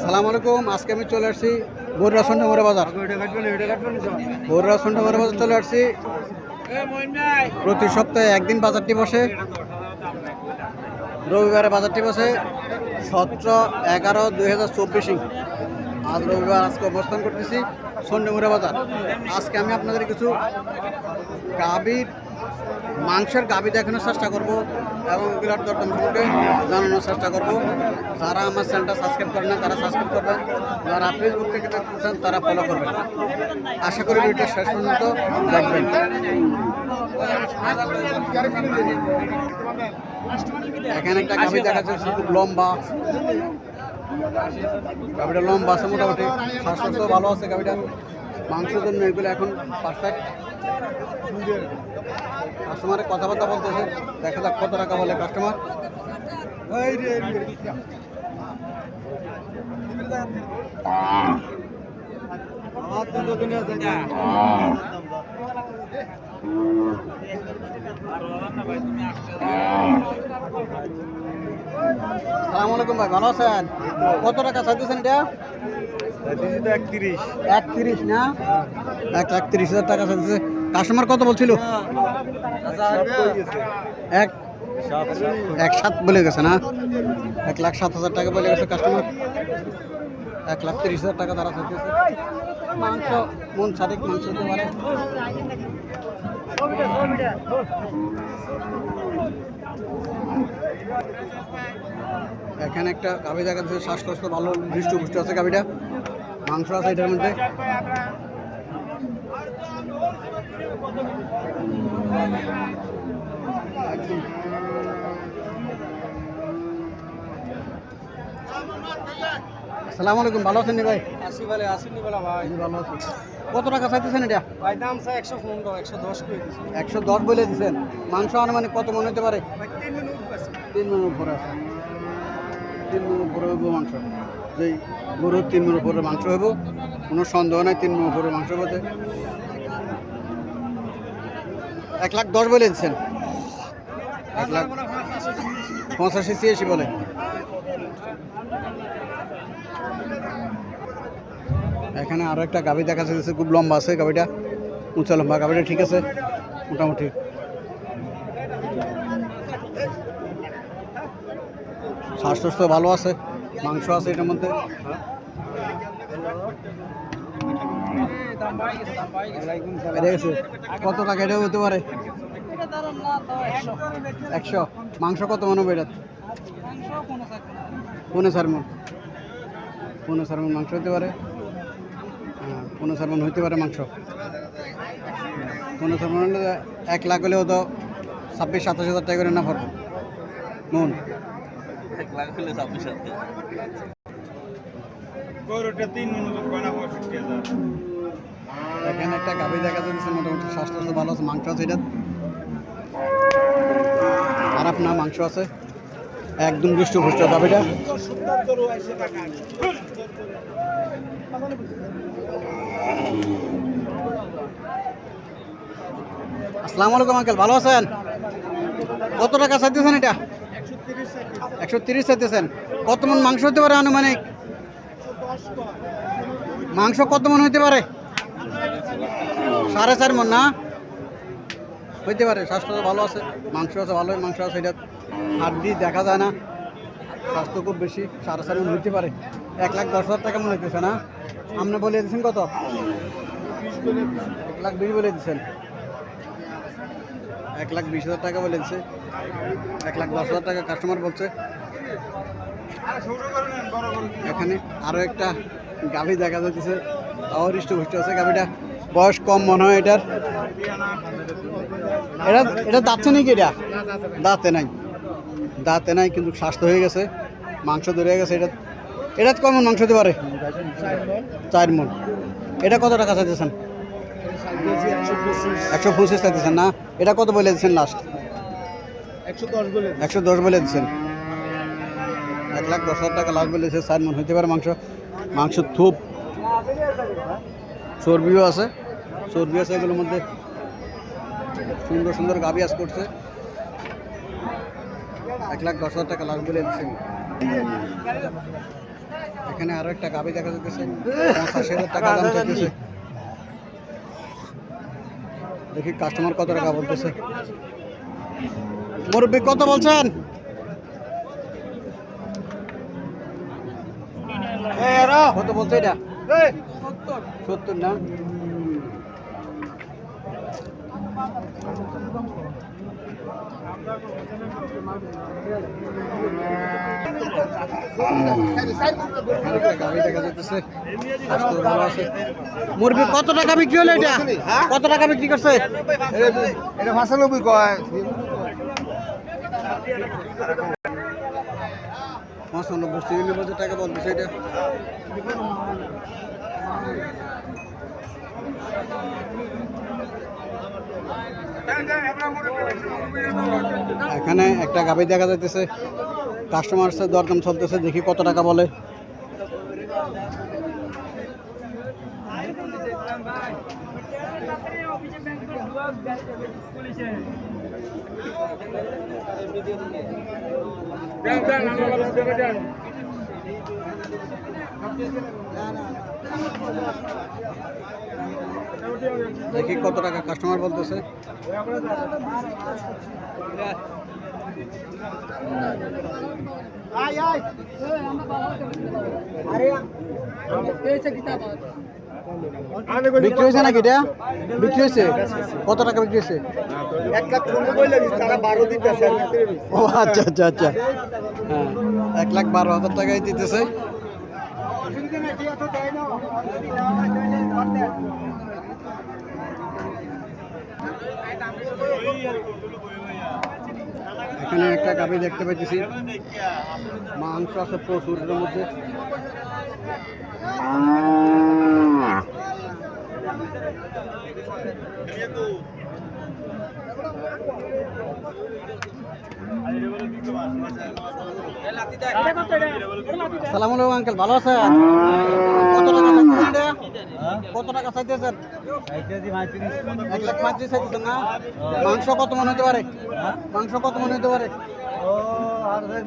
আসসালামু আলাইকুম। আজকে আমি চলে আসছি বরুড়া সন্ধ্যামরে বাজার। বরুড়া সন্ধ্যামরে বাজার চলে আসছি। প্রতি সপ্তাহে একদিন বাজারটি বসে। রবিবারে বাজারটি বসে। সতেরো এগারো দুই হাজার চব্বিশে। আজ রবিবার আজকে অবস্থান করতেছি। সন্ধ্যেমুড়া বাজার। আজকে আমি আপনাদের কিছু গাভীর মাংসের গাভী দেখানোর চেষ্টা করব এবং এগুলোর দরদাম সম্পর্কে জানানোর চেষ্টা করব। যারা আমার চ্যানেলটা সাবস্ক্রাইব করেন না তারা সাবস্ক্রাইব করবেন। যারা ফেসবুক থেকে দেখতেছেন তারা ফলো করবেন। আশা করি ভিডিওটা শেষ পর্যন্ত দেখবেন। এখানে একটা গাভী দেখা যাচ্ছে খুব লম্বা। গাভীটা লম্বা আছে মোটামুটি। স্বাস্থ্য ভালো আছে গাভীটা। মাংসের জন্য এগুলো এখন পারফেক্ট কাস্টমারের কথাবার্তা বলতেছে দেখা যাক কত টাকা বলে কাস্টমার সালাম আলাইকুম ভাই ভালো আছেন? কত টাকা চাইতেছেন এটা একত্রিশ। না? এক হাজার টাকা চাইতেছে কাস্টমার কত বলছিল? এক এক সাত বলে গেছে না? এক লাখ সাত হাজার টাকা বলে গেছে কাস্টমার এক লাখ তিরিশ হাজার টাকা তারা চাইতেছে মাংস মন সারিক মাংস হতে পারে। এখানে একটা গাভি দেখা যাচ্ছে শ্বাসকষ্ট ভালো হৃষ্ট পুষ্ট আছে গাভিটা। মাংস আছে এটার মধ্যে। আসসালামু আলাইকুম ভালো আছেন ভাই? আশি নি ভাই। ভালো আছি। কত টাকা চাইতেছেন এটা? ভাই দাম একশো পনেরো একশো দশ করে একশো দশ বলে দিচ্ছেন মাংস আনুমানিক কত মনে হতে পারে? তিন মিনিট তিন মিনিট উপরে আছে। তিন মিনিট উপরে হইব মাংস। যেই গরুর তিন মিনিট উপরে মাংস হইব, কোনো সন্দেহ নাই তিন মিনিট উপরে মাংস হইব এক লাখ দশ বলে দিচ্ছেন। এক লাখ পঁচাশি ছিয়াশি বলে। এখানে আরও একটা গাভি দেখা যাচ্ছে খুব লম্বা আছে গাভিটা। উঁচা লম্বা, গাভিটা ঠিক আছে, মোটামুটি। স্বাস্থ্য ভালো আছে? মাংস আছে এটার মধ্যে? কত টাকা? এটা হতে পারে। একশো। মাংস কত মনে হবে এটা পনেরো চার মন। পনেরো মন মাংস হতে পারে। হ্যাঁ, পনেরো চার মন হইতে পারে মাংস। পনেরো চার মন এক লাখ হলেও তো ছাব্বিশ সাতাশ হাজার টাকা করে না পড়বে। মন। হাজার। এখানে একটা দেখা যাচ্ছে, মোটামুটি স্বাস্থ্য ভালো আছে, মাংস আছে এটা মাংস আছে? একদম দুষ্ট ফুষ্ট গাভিটা। আসসালামু আলাইকুম, আঙ্কেল, ভালো আছেন? কত টাকা চাইতেছেন এটা? একশো তিরিশ চাইতেছেন। কত মন মাংস হতে পারে আনুমানিক? মাংস কত মন হইতে পারে? সাড়ে চার মন না? হইতে পারে, স্বাস্থ্য ভালো আছে, মাংস আছে, ভালোই মাংস আছে, এটা হাড্ডি দেখা যায় না। স্বাস্থ্য খুব বেশি, সাড়ে চার মন হইতে পারে। এক লাখ দশ হাজার টাকা মনে হইতেছে না? আপনি বলে দিচ্ছেন কত? এক লাখ বিশ বলে দিচ্ছেন এক লাখ বিশ হাজার টাকা বলে দিচ্ছে এক লাখ দশ হাজার টাকা কাস্টমার বলছে। এখানে আরও একটা গাভি দেখা যাচ্ছে তাও হৃষ্টপুষ্ট আছে গাভিটা বয়স কম মনে হয় এটার। এটা এটা দাঁতছে নাকি এটা? দাঁতে নাই। দাঁতে নাই কিন্তু স্বাস্থ্য হয়ে গেছে। মাংস ধরে গেছে। এটা এটা কেমন মাংস দিতে পারে। চার মন। এটা কত টাকা চাইতেছেন? একশো পঁচিশ চাইতেছেন না? এটা কত বলে দিচ্ছেন লাস্ট একশো দশ বলে দিচ্ছেন এক লাখ দশ হাজার টাকা লাভ বলেছে চার মন হইতে পারে মাংস মাংস থুপ। চর্বিও আছে। চর্বি আছে এগুলোর মধ্যে। সুন্দর সুন্দর গাবি আস করছে। এক লাখ দশ হাজার টাকা লাভ বলে দিচ্ছেন এখানে আরও একটা গাবি দেখা যাচ্ছে পঁচাশি হাজার টাকা দাম চাইতেছে। দেখি কাস্টমার কত টাকা বলতেছে। মুরব্বী কত বলছেন? কত বলছে এটা? সত্তর না গাড়ি দেখা যাইতেছে। স্বাস্থ্য ভালো আছে। মুরগি কত টাকা বিক্রি হলো এটা? কত টাকা বিক্রি করছে? এটা ভাষানব্বই কয়? পঁচানব্বই ছিয়ানব্বই টাকা বলতেছে এটা এখানে একটা গাভি দেখা যাইতেছে। কাস্টমার দরদাম চলতেছে দেখি কত টাকা বলে। দেখি কত টাকা কাস্টমার বলতেছে। বিক্রি হয়েছে নাকি এটা? বিক্রি হয়েছে? কত টাকা বিক্রি হয়েছে? ও আচ্ছা আচ্ছা আচ্ছা। হ্যাঁ এক লাখ বারো হাজার টাকাই দিতেছে। এখানে একটা গাভি দেখতে পাইতেছি। মাংস আছে প্রচুর এর মধ্যে। আসসালামু আলাইকুম আঙ্কেল ভালো আছেন? কত টাকা কত টাকা চাইতেছেন? এক লাখ পঁয়ত্রিশ চাইতেছেন না? মাংস কত মনে হতে পারে? মাংস কত মনে হতে পারে?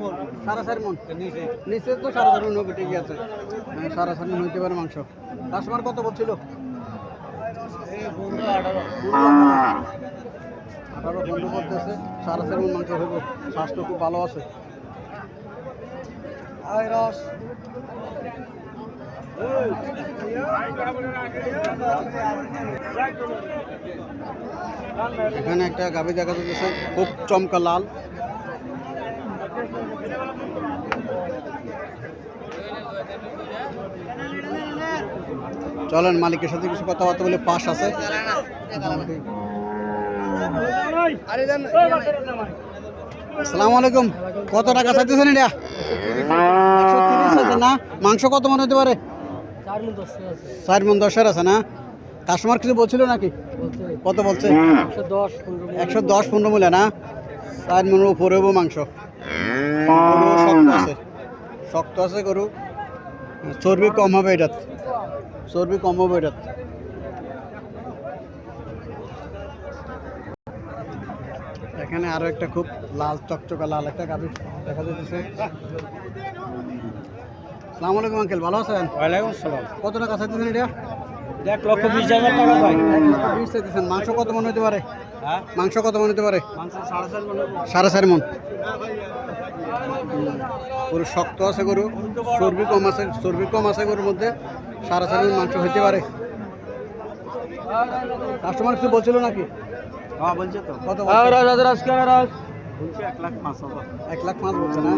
মন। তো মন হ্যাঁ, হইতে পারে মাংস। কত বলছিল? আঠারো বন্ধু করতেছে চার মন মাংস হইব, স্বাস্থ্য খুব ভালো আছে। আয় এখানে একটা গাভি দেখা যাচ্ছে খুব চমকা লাল। চলেন, মালিকের সাথে কিছু কথাবার্তা বলে পাশ আছে। আসসালামু আলাইকুম। কত টাকা চাইতেছেন এটা? একশো তিরিশ আছে না? মাংস কত মনে হতে পারে? চার মন দশের আছে না? কাস্টমার কিছু বলছিল নাকি? কত বলছে? একশো দশ পনেরো মূল্য। না? চার মনের উপরে হব মাংস। শক্ত আছে। শক্ত আছে গরু। চর্বি কম হবে এটাত। চর্বি কম হবে এটাত। এখানে আরও একটা খুব লাল চকচকা লাল একটা গাভি দেখা যাচ্ছে সালাম আলাইকুম আঙ্কেল। ভালো আছেন? ওয়ালাইকুম সালাম। কত টাকা চাইতেছেন এটা? এক লক্ষ বিশ হাজার টাকা ভাই বিশ চাইতেছেন। মাংস কত মনে হতে পারে? হ্যাঁ? মাংস কত মনে হতে পারে? সাড়ে চার মনে। গরু শক্ত আছে গরু। চর্বি কম আছে চর্বি কম আছে গরুর মধ্যে। সাড়ে চার মন মাংস হইতে পারে। কাস্টমার কিছু বলছিল নাকি? হ্যাঁ বলছে তো। কত হ্যাঁ রাজ রাজ রাজ কে রাজ? বলছে এক লাখ পাঁচ হাজার। এক লাখ পাঁচ বলছে না?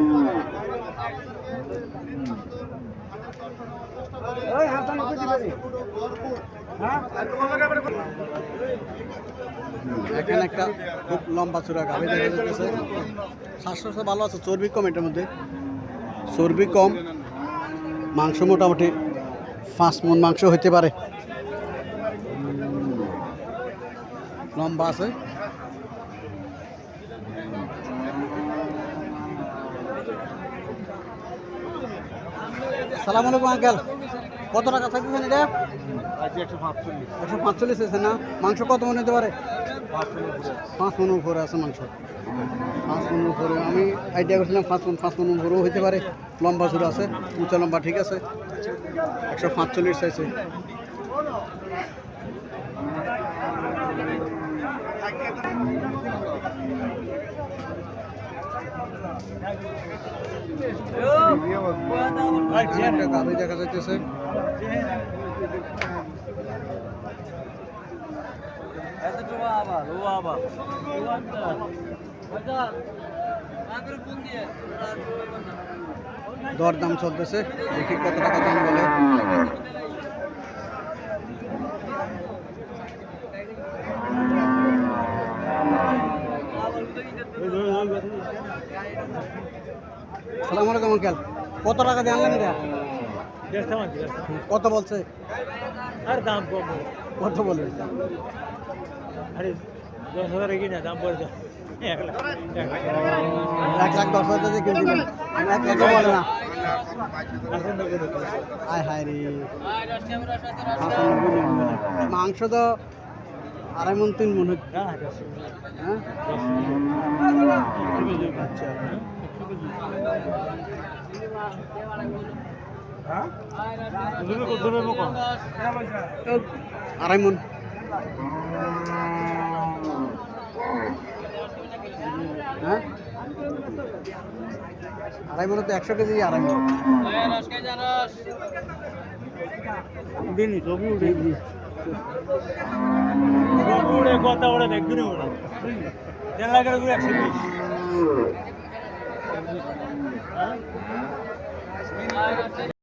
এখানে একটা খুব লম্বা চূড়া গাভি দেখা যাচ্ছে। স্বাস্থ্য ভালো আছে? চর্বি কম এটার মধ্যে? চর্বি কম। মাংস মোটামুটি পাঁচ মন মাংস হইতে পারে। লম্বা আছে। সালাম আলাইকুম আঙ্কেল। কত টাকা চাইতেছেন এটা একশো পাঁচচল্লিশ আছে না? মাংস কত মনে হতে পারে? পাঁচ মনের উপরে আছে মাংস। পাঁচ মন উপরে। আমি আইডিয়া করছিলাম পাঁচ মন পাঁচ মন উপরেও হইতে পারে। লম্বা সুর আছে উঁচা লম্বা ঠিক আছে। একশো পাঁচচল্লিশ চাইছে। একটা গাড়ি দেখা যাইতেছে দর দাম চলতেছে। দেখি কত টাকা দাম বলে। সালাম আলাইকুম আঙ্কেল। কত টাকা দিয়ে আনলেন এটা? কত বলছে? আর দাম কম। কত বলে আরে দশ হাজার কিনা দাম এক লাখ লাখ। দশ হাজার কিনছিলেন এক লাখও বলে না। পছন্দ হায় রে। লাখ। মাংস তো আড়াই মন তিন মন হ্যাঁ হ্যাঁ। তো আড়াই মন। হ্যাঁ? আড়াই মনে তো একশো কেজি আড়াই মন। দিনই ছবি উড়ে কথা উড়ে একদিনই উড়ে দেড় লাখের উপরে একশো বিশ। হ্যাঁ